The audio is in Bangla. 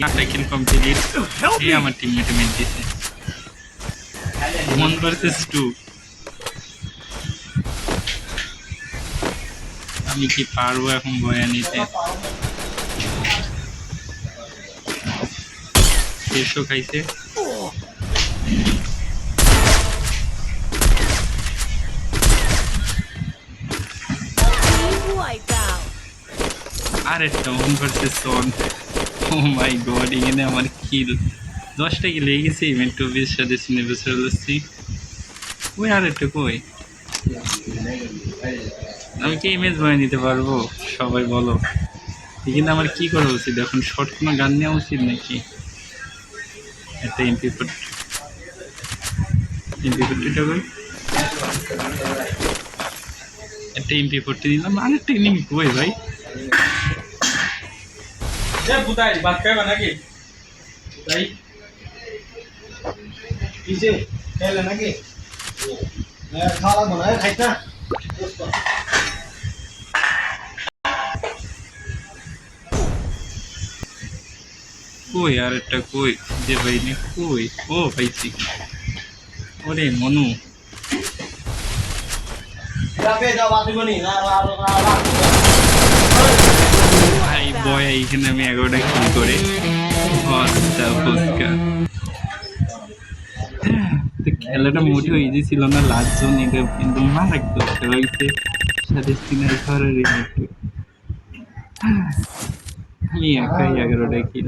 সাইকেল কমপ্লিট এই আমার টিমমেটে মেট দিছে ওয়ান ভার্সেস টু আমি কি পারব এখন বয়া নিতে? দেড়শো খাইছে। Team wipeout. আর একটা one versus one oh my god এখানে আমার কিল দশটা কিল লেগে গেছে ইভেন্ট টুবির সাথে সিনে বসে যাচ্ছি ওই আর একটা কই? আমি কি ইমেজ বয়ে নিতে পারব? সবাই বলো। এখানে আমার কি করা উচিত? এখন শর্ট কোনো গান নেওয়া উচিত নাকি? একটা এমপি ফোর্টি এমপি ফোর্টিটা কই? একটা এমপি ফোর্টি দিলাম আরেকটা এনিমি কই ভাই? যে বুতাই ভাত খাইবা নাকি? তাই কিসে খাইলে নাকি? খাওয়া লাগবো না খাইছ না। কই আর একটা কই? যে ভাই নে কই? ও পাইছি ওরে মনু। যাবে যাও বাদ দিবনি না। ভাই বয় এইখানে আমি এগারোটা কি করে। খেলাটা মোটেও ইজি ছিল না লাস্ট এটা কিন্তু মারাত্মক খেলা হয়েছে। সাথে স্পিনার ধরে একটু আমি একাই এগারোটায় কিল